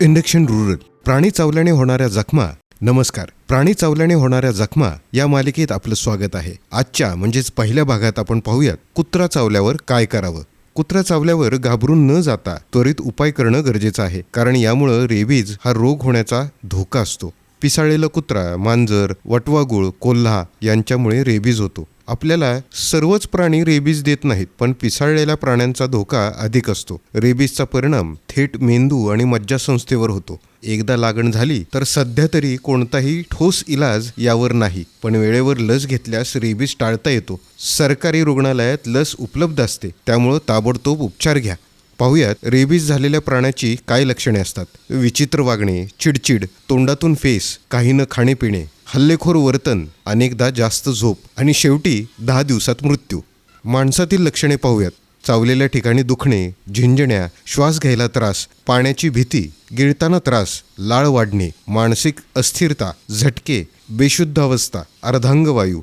Induction rural प्राणी चावल्याने होणाऱ्या जखमा नमस्कार. प्राणी चावल्याने होणाऱ्या जखमा या मालिकेत आपलं स्वागत आहे. आजच्या म्हणजेच पहिल्या भागात आपण पाहूयात कुत्रा चावल्यावर काय करावं? कुत्रा चावल्यावर घाबरून न जाता त्वरित उपाय करणं गरजेचं आहे. कारण यामुळं रेबीज हा रोग होण्याचा धोका असतो. पिसाळलेलं कुत्रा मांजर वटवागुळ कोल्हा यांच्यामुळे रेबीज होतो. आपल्याला सर्वच प्राणी रेबीज देत नाहीत पण पिसाळलेल्या प्राण्यांचा धोका अधिक असतो. रेबीजचा परिणाम थेट मेंदू आणि मज्जासंस्थेवर होतो. एकदा लागण झाली तर सध्या तरी कोणताही ठोस इलाज यावर नाही पण वेळेवर लस घेतल्यास रेबीज टाळता येतो. सरकारी रुग्णालयात लस उपलब्ध असते त्यामुळं ताबडतोब उपचार घ्या. पाहूयात रेबीज झालेल्या प्राण्याची काय लक्षणे असतात? विचित्र वागणे चिडचिड तोंडातून फेस काही न खाणेपिणे हल्लेखोर वर्तन अनेकदा जास्त झोप आणि शेवटी दहा दिवसात मृत्यू. माणसातील लक्षणे पाहूयात. चावलेल्या ठिकाणी दुखणे झिंजण्या श्वास घ्यायला त्रास पाण्याची भीती गिळताना त्रास लाळ वाढणे मानसिक अस्थिरता झटके बेशुद्ध अवस्था अर्धांगवायू.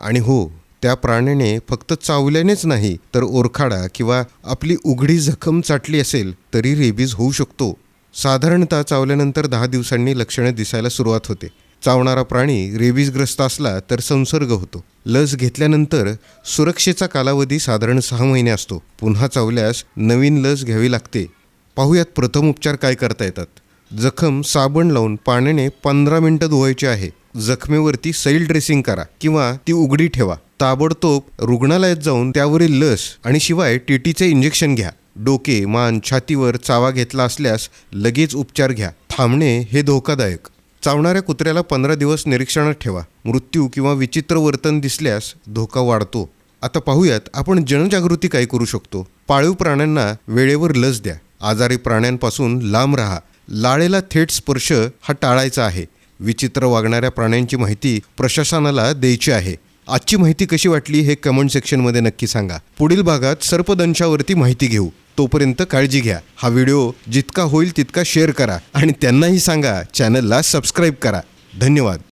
आणि हो त्या प्राण्याने फक्त चावल्यानेच नाही तर ओरखाडा किंवा आपली उघडी जखम चाटली असेल तरी रेबीज होऊ शकतो. साधारणतः चावल्यानंतर दहा दिवसांनी लक्षणं दिसायला सुरुवात होते. चावणारा प्राणी रेबीजग्रस्त असला तर संसर्ग होतो. लस घेतल्यानंतर सुरक्षेचा कालावधी साधारण सहा महिने असतो. पुन्हा चावल्यास नवीन लस घ्यावी लागते. पाहूयात प्रथम उपचार काय करता येतात? जखम साबण लावून पाण्याने पंधरा मिनिटं धुवायची आहे. जखमेवरती सैल ड्रेसिंग करा किंवा ती उघडी ठेवा. ताबडतोब रुग्णालयात जाऊन त्यावरील लस आणि शिवाय टीटीचे इंजेक्शन घ्या. डोके मान छातीवर चावा घेतला असल्यास लगेच उपचार घ्या. थांबणे हे धोकादायक. चावणाऱ्या कुत्र्याला पंधरा दिवस निरीक्षणात ठेवा. मृत्यू किंवा विचित्र वर्तन दिसल्यास धोका वाढतो. आता पाहूयात आपण जनजागृती काय करू शकतो. पाळीव प्राण्यांना वेळेवर लस द्या. आजारी प्राण्यांपासून लांब राहा. लाळेला थेट स्पर्श हा टाळायचा आहे. विचित्र वागणाऱ्या प्राण्यांची माहिती प्रशासनाला द्यायची आहे. आजची माहिती कशी वाटली हे कमेंट सेक्शनमध्ये नक्की सांगा. पुढील भागात सर्पदंशावरती माहिती घेऊ. तोपर्यंत काळजी घ्या. हा व्हिडिओ जितका होईल तितका शेअर करा. आणि त्यांनाही सांगा. चॅनलला सबस्क्राईब करा. धन्यवाद.